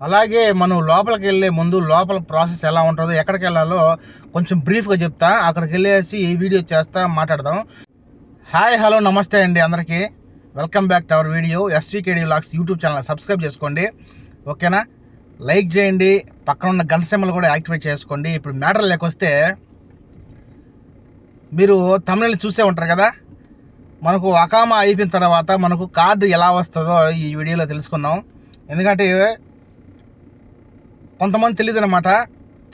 అలాగే మనం లోపలికి వెళ్ళే ముందు లోపల ప్రాసెస్ ఎలా ఉంటుందో ఎక్కడికి వెళ్ళాలో కొంచెం బ్రీఫ్గా చెప్తా అక్కడికి వెళ్ళేసి ఈ వీడియో చేస్తా మాట్లాడదాం. హాయ్ హలో నమస్తే అండి అందరికీ. Welcome back to our video SVKD vlogs YouTube channel. Subscribe చేసుకోండి. ఓకేనా? లైక్ చేయండి. పక్కన ఉన్న గంట సెమ్మలు కూడా యాక్టివేట్ చేసుకోండి. ఇప్పుడు మ్యాటర్ లేకొస్తే మీరు తమిళని చూసే ఉంటారు కదా? మనకు అకామా అయిపోయిన తర్వాత మనకు కార్డు ఎలా వస్తుందో ఈ వీడియోలో తెలుసుకుందాం. ఎందుకంటే కొంతమంది తెలియదు అనమాట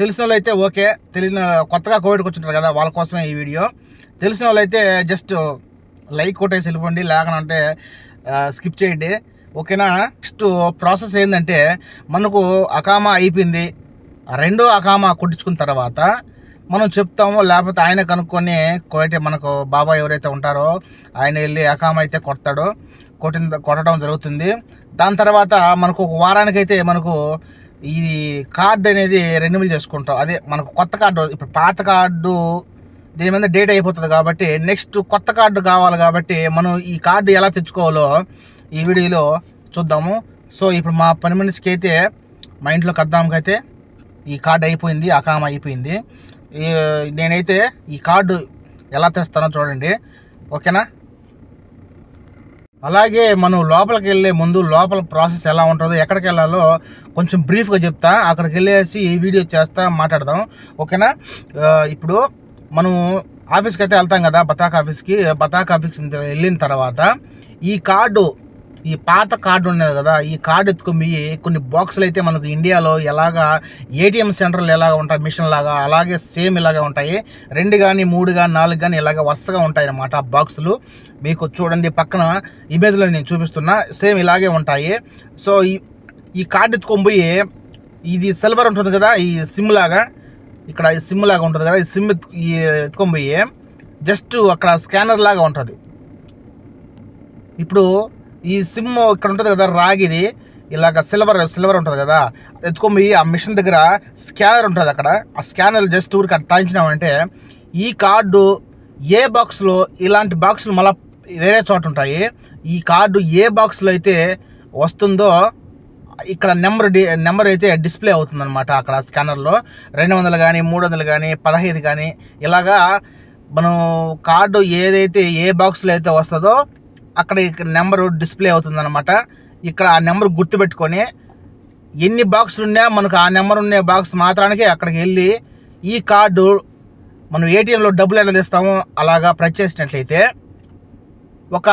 తెలిసిన వాళ్ళు అయితే ఓకే. తెలియని కొత్తగా కోవిడ్కి వచ్చింటారు కదా వాళ్ళ కోసమే ఈ వీడియో. తెలిసిన వాళ్ళు అయితే జస్ట్ లైక్ కొట్టేసి వెళ్ళిపోండి. లేకనంటే స్కిప్ చేయండి. ఓకేనా? నెక్స్ట్ ప్రాసెస్ ఏంటంటే మనకు అకామా అయిపోయింది. ఆ రెండో అకామా కుట్టించుకున్న తర్వాత మనం చెప్తాము. లేకపోతే ఆయన కనుక్కొని కోయటే మనకు బాబాయ్ ఎవరైతే ఉంటారో ఆయన వెళ్ళి అకామా అయితే కొడతాడో. కొట్టిన కొట్టడం జరుగుతుంది. దాని తర్వాత మనకు ఒక వారానికైతే మనకు ఇది కార్డు అనేది రెన్యువల్ చేసుకుంటాం. అదే మనకు కొత్త కార్డు ఇప్పుడు పాత కార్డు దీని మీద డేట్ అయిపోతుంది కాబట్టి నెక్స్ట్ కొత్త కార్డు కావాలి కాబట్టి మనం ఈ కార్డు ఎలా తెచ్చుకోవాలో ఈ వీడియోలో చూద్దాము. సో ఇప్పుడు మా పని మనిషికి అయితే మా ఇంట్లో అయితే ఈ కార్డు అయిపోయింది అకామ అయిపోయింది. నేనైతే ఈ కార్డు ఎలా తెస్తానో చూడండి. ఓకేనా? అలాగే మనం లోపలికి వెళ్ళే ముందు లోపల ప్రాసెస్ ఎలా ఉంటుందో ఎక్కడికి వెళ్ళాలో కొంచెం బ్రీఫ్గా చెప్తా. అక్కడికి వెళ్ళేసి ఈ వీడియో చేస్తా మాట్లాడదాం. ఓకేనా? ఇప్పుడు మనం ఆఫీస్కి అయితే వెళ్తాం కదా బతాక్ ఆఫీస్కి. బతాక్ ఆఫీస్ వెళ్ళిన తర్వాత ఈ కార్డు ఈ పాత కార్డు ఉన్నది కదా ఈ కార్డు ఎత్తుకొని కొన్ని బాక్సులు అయితే మనకు ఇండియాలో ఎలాగా ఏటీఎం సెంటర్లు ఎలాగ ఉంటాయి మిషన్ లాగా అలాగే సేమ్ ఇలాగే ఉంటాయి. రెండు కానీ మూడు కానీ నాలుగు కానీ ఇలాగ వరుసగా ఉంటాయి అన్నమాట ఆ బాక్సులు మీకు చూడండి పక్కన ఇమేజ్లో నేను చూపిస్తున్నా సేమ్ ఇలాగే ఉంటాయి. సో ఈ ఈ కార్డు ఎత్తుకొని పోయి ఇది సిల్వర్ ఉంటుంది కదా ఈ సిమ్ లాగా ఇక్కడ ఈ సిమ్ లాగా ఉంటుంది కదా ఈ సిమ్ ఈ ఎత్తుకొని పోయి జస్ట్ అక్కడ స్కానర్ లాగా ఉంటుంది. ఇప్పుడు ఈ సిమ్ ఇక్కడ ఉంటుంది కదా రాగిది. ఇలాగ సిల్వర్ సిల్వర్ ఉంటుంది కదా. ఎత్తుకొని ఆ మిషన్ దగ్గర స్కానర్ ఉంటుంది అక్కడ. ఆ స్కానర్ జస్ట్ ఊరికి అక్కడ తాయించినామంటే ఈ కార్డు ఏ బాక్స్లో ఇలాంటి బాక్సులు మళ్ళీ వేరే చోట ఉంటాయి. ఈ కార్డు ఏ బాక్స్లో అయితే వస్తుందో ఇక్కడ నెంబర్ డి నెంబర్ అయితే డిస్ప్లే అవుతుందన్నమాట అక్కడ స్కానర్లో. రెండు వందలు కానీ మూడు వందలు కానీ పదహైదు కానీ ఇలాగా మనం కార్డు ఏదైతే ఏ బాక్స్లో అయితే వస్తుందో అక్కడ ఇక్కడ నెంబరు డిస్ప్లే అవుతుందన్నమాట. ఇక్కడ ఆ నెంబర్ గుర్తుపెట్టుకొని ఎన్ని బాక్సులు ఉన్నా మనకు ఆ నెంబర్ ఉన్న బాక్స్ మాత్రానికి అక్కడికి వెళ్ళి ఈ కార్డు మనం ఏటీఎంలో డబ్బులు ఎలా తీస్తామో అలాగా ప్రెస్ చేసినట్లయితే ఒక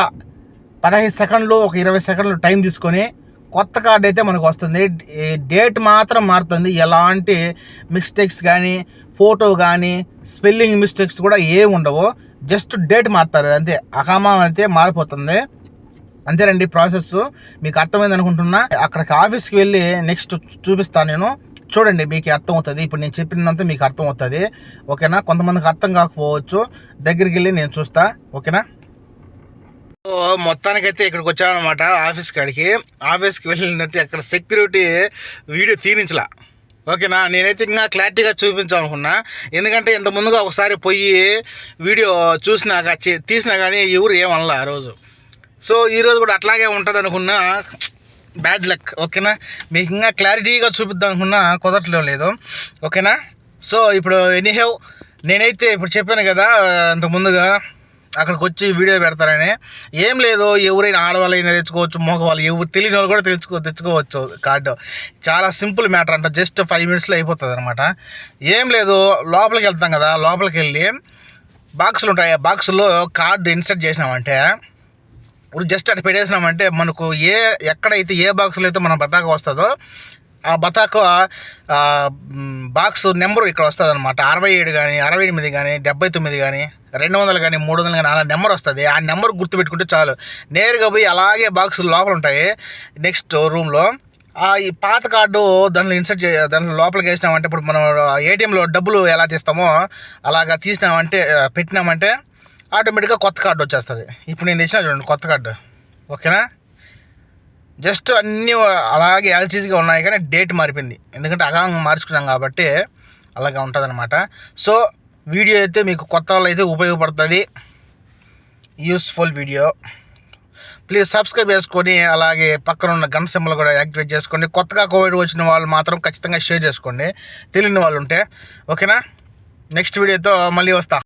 పదహైదు సెకండ్లు ఒక ఇరవై సెకండ్లు టైం తీసుకొని కొత్త కార్డు అయితే మనకు వస్తుంది. డేట్ మాత్రం మారుతుంది. ఎలాంటి మిస్టేక్స్ కానీ ఫోటో కానీ స్పెల్లింగ్ మిస్టేక్స్ కూడా ఏమి ఉండవు. జస్ట్ డేట్ మారుతారు అంతే. అకామా అయితే మారిపోతుంది. అంతేనండి ప్రాసెస్. మీకు అర్థమైంది అనుకుంటున్నా. అక్కడికి ఆఫీస్కి వెళ్ళి నెక్స్ట్ చూపిస్తాను నేను. చూడండి మీకు అర్థం అవుతుంది ఇప్పుడు నేను చెప్పినంత మీకు అర్థం అవుతుంది ఓకేనా? కొంతమందికి అర్థం కాకపోవచ్చు. దగ్గరికి వెళ్ళి నేను చూస్తా. ఓకేనా? సో మొత్తానికైతే ఇక్కడికి వచ్చానమాట ఆఫీస్ కాడికి. ఆఫీస్కి వెళ్ళినట్టు అక్కడ సెక్యూరిటీ వీడియో తీరించలా ఓకేనా? నేనైతే ఇంకా క్లారిటీగా చూపించాలనుకున్నా. ఎందుకంటే ఇంత ముందుగా ఒకసారి పోయి వీడియో చూసినాక తీసినా కానీ ఎవరు ఏమనలా ఆ రోజు. సో ఈరోజు కూడా అట్లాగే ఉంటుంది అనుకున్నా బ్యాడ్ లక్. ఓకేనా? మీకు ఇంకా క్లారిటీగా చూపిద్దాం అనుకున్నా కుదరట్లేదు లేదు. ఓకేనా? సో ఇప్పుడు ఎనీహెవ్ నేనైతే ఇప్పుడు చెప్పాను కదా అంత ముందుగా అక్కడికి వచ్చి వీడియో పెడతారని. ఏం లేదు ఎవరైనా ఆడవాళ్ళైనా తెచ్చుకోవచ్చు మగవాళ్ళు ఎవరు తెలియని వాళ్ళు కూడా తెచ్చుకో తెచ్చుకోవచ్చు కార్డు. చాలా సింపుల్ మ్యాటర్ అంట జస్ట్ ఫైవ్ మినిట్స్లో అయిపోతుంది అనమాట ఏం లేదు లోపలికి వెళ్తాం కదా లోపలికి వెళ్ళి బాక్సులు ఉంటాయి. ఆ బాక్సుల్లో కార్డు ఇన్సర్ట్ చేసినామంటే ఇప్పుడు జస్ట్ అటు పెట్టేసినామంటే మనకు ఏ ఎక్కడైతే ఏ బాక్స్లో అయితే మన బతాక వస్తుందో ఆ బతాకు బాక్స్ నెంబర్ ఇక్కడ వస్తుంది అనమాట అరవై ఏడు కానీ అరవై ఎనిమిది కానీ డెబ్బై తొమ్మిది కానీ రెండు వందలు కానీ మూడు వందలు కానీ అలా నెంబర్ వస్తుంది. ఆ నెంబర్ గుర్తుపెట్టుకుంటే చాలు. నేరుగా పోయి అలాగే బాక్స్ లోపల ఉంటాయి నెక్స్ట్ రూమ్లో. ఆ ఈ పాత కార్డు దాంట్లో ఇన్సర్ట్ చే దాంట్లో లోపలికి వేసినామంటే ఇప్పుడు మనం ఏటీఎంలో డబ్బులు ఎలా తీస్తామో అలాగా తీసినామంటే పెట్టినామంటే ఆటోమేటిక్గా కొత్త కార్డు వచ్చేస్తుంది. ఇప్పుడు నేను తెచ్చిన చూడండి కొత్త కార్డు. ఓకేనా? జస్ట్ అన్నీ అలాగే ఎల్సీజీగా ఉన్నాయి కానీ డేట్ మారిపోయింది. ఎందుకంటే అగా మార్చుకున్నాం కాబట్టి అలాగే ఉంటుందన్నమాట. సో వీడియో అయితే మీకు కొత్త వాళ్ళు అయితే ఉపయోగపడుతుంది. యూస్ఫుల్ వీడియో ప్లీజ్ సబ్స్క్రైబ్ చేసుకొని అలాగే పక్కన ఉన్న గన్ సింబల్ కూడా యాక్టివేట్ చేసుకోండి కొత్తగా కోవిడ్ వచ్చిన వాళ్ళు మాత్రం ఖచ్చితంగా షేర్ చేసుకోండి. తెలియని వాళ్ళు ఉంటే. ఓకేనా నెక్స్ట్ వీడియోతో మళ్ళీ వస్తా.